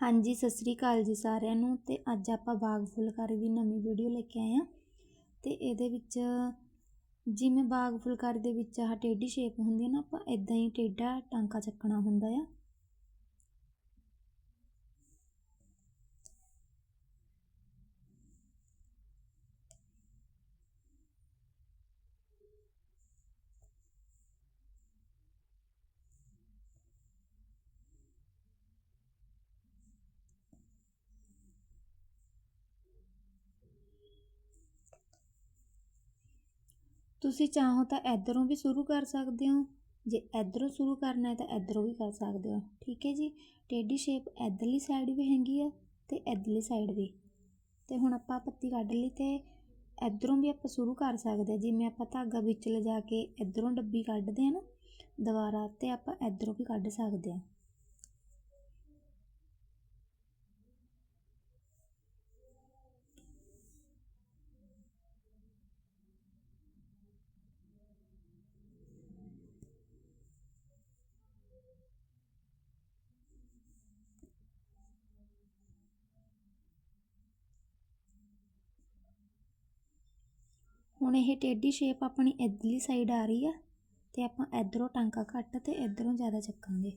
ਹਾਂਜੀ, ਸਤਿ ਸ੍ਰੀ ਅਕਾਲ ਜੀ ਸਾਰਿਆਂ ਨੂੰ ਤੇ ਅੱਜ ਆਪਾਂ ਬਾਗ ਫੁਲਕਾਰੀ ਦੀ ਨਵੀਂ ਵੀਡੀਓ ਲੈ ਕੇ ਆਏ ਆ ਤੇ ਇਹਦੇ ਵਿੱਚ ਜਿਵੇਂ ਬਾਗ ਫੁਲਕਾਰੀ ਦੇ ਵਿੱਚ ਆਹ ਟੇਢੀ ਸ਼ੇਪ ਹੁੰਦੀ ਹੈ ਨਾ, ਆਪਾਂ ਇਦਾਂ ਹੀ ਟੇਢਾ ਟਾਂਕਾ ਚੱਕਣਾ ਹੁੰਦਾ ਆ। ਤੁਸੀਂ ਚਾਹੋ ਤਾਂ ਇਧਰੋਂ ਵੀ ਸ਼ੁਰੂ ਕਰ ਸਕਦੇ ਹੋ, ਜੇ ਇਧਰੋਂ ਸ਼ੁਰੂ ਕਰਨਾ ਹੈ ਤਾਂ ਇਧਰੋਂ ਵੀ ਕਰ ਸਕਦੇ ਹੋ। ਠੀਕ ਹੈ ਜੀ? ਟੇਢੀ ਸ਼ੇਪ ਇਧਰਲੀ ਸਾਈਡ ਵੀ ਹੈਗੀ ਆ ਤੇ ਇਧਰਲੀ ਸਾਈਡ ਵੀ। ਤੇ ਹੁਣ ਆਪਾਂ ਪੱਤੀ ਕੱਢ ਲਈ ਤੇ ਇਧਰੋਂ ਵੀ ਆਪਾਂ ਸ਼ੁਰੂ ਕਰ ਸਕਦੇ ਹਾਂ। ਜਿਵੇਂ ਆਪਾਂ ਧਾਗਾ ਵਿੱਚ ਲਿਜਾ ਕੇ ਇਧਰੋਂ ਡੱਬੀ ਕੱਢਦੇ ਹਾਂ ਨਾ, ਦੁਬਾਰਾ ਤੇ ਆਪਾਂ ਇਧਰੋਂ ਵੀ ਕੱਢ ਸਕਦੇ ਹਾਂ। ਹੁਣ ਇਹ ਟੇਢੀ ਸ਼ੇਪ ਆਪਣੀ ਇਧਰਲੀ ਸਾਈਡ ਆ ਰਹੀ ਆ ਤੇ ਆਪਾਂ ਇਧਰੋਂ ਟਾਂਕਾ ਘੱਟ ਤੇ ਇਧਰੋਂ ਜ਼ਿਆਦਾ ਚੱਕਾਂਗੇ।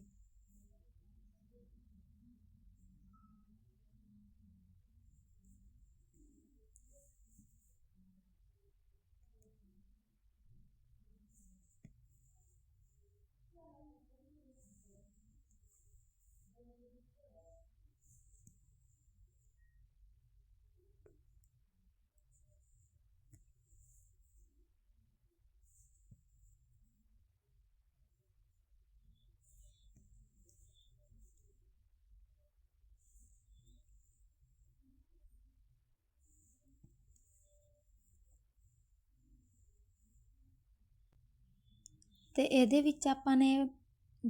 ਅਤੇ ਇਹਦੇ ਵਿੱਚ ਆਪਾਂ ਨੇ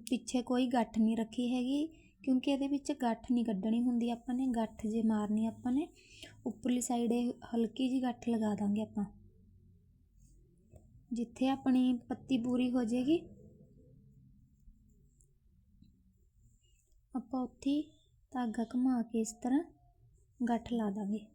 ਪਿੱਛੇ ਕੋਈ ਗੱਠ ਨਹੀਂ ਰੱਖੀ ਹੈਗੀ, ਕਿਉਂਕਿ ਇਹਦੇ ਵਿੱਚ ਗੱਠ ਨਹੀਂ ਕੱਢਣੀ ਹੁੰਦੀ ਆਪਾਂ ਨੇ, ਗੱਠ ਜੇ ਮਾਰਨੀ ਆਪਾਂ ਨੇ, ਉੱਪਰਲੀ ਸਾਈਡ ਇਹ ਹਲਕੀ ਜਿਹੀ ਗੱਠ ਲਗਾ ਦਾਂਗੇ ਆਪਾਂ। ਜਿੱਥੇ ਆਪਣੀ ਪੱਤੀ ਪੂਰੀ ਹੋ ਜਾਏਗੀ, ਆਪਾਂ ਉੱਥੇ ਧਾਗਾ ਘੁਮਾ ਕੇ ਇਸ ਤਰ੍ਹਾਂ ਗੱਠ ਲਾ ਦਾਂਗੇ।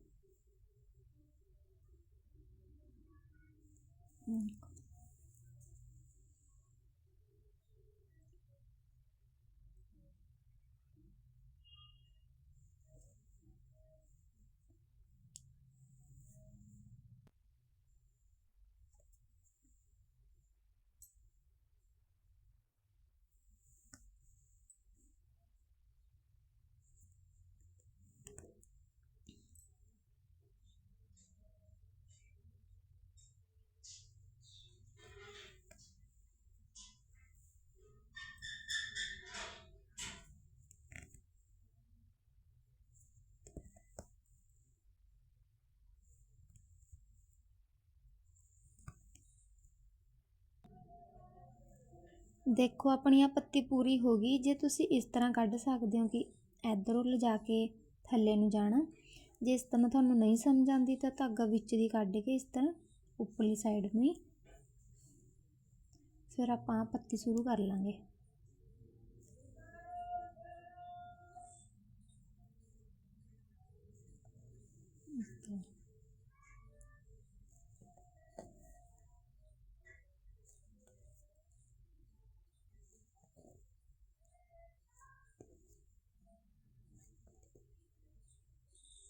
ਦੇਖੋ ਆਪਣੀ ਆ ਪੱਤੀ ਪੂਰੀ ਹੋ ਗਈ, ਜੇ ਤੁਸੀਂ ਇਸ ਤਰ੍ਹਾਂ ਕੱਢ ਸਕਦੇ ਹੋ ਕਿ ਇਧਰੋਂ ਲਿਜਾ ਕੇ ਥੱਲੇ ਨੂੰ ਜਾਣਾ, ਜੇ ਇਸ ਤਰ੍ਹਾਂ ਤੁਹਾਨੂੰ ਨਹੀਂ ਸਮਝ ਆਉਂਦੀ ਤਾਂ ਧਾਗਾ ਵਿੱਚ ਦੀ ਕੱਢ ਕੇ ਇਸ ਤਰ੍ਹਾਂ ਉੱਪਰਲੀ ਸਾਈਡ ਨੂੰ ਹੀ ਫਿਰ ਆਪਾਂ ਪੱਤੀ ਸ਼ੁਰੂ ਕਰ ਲਾਂਗੇ।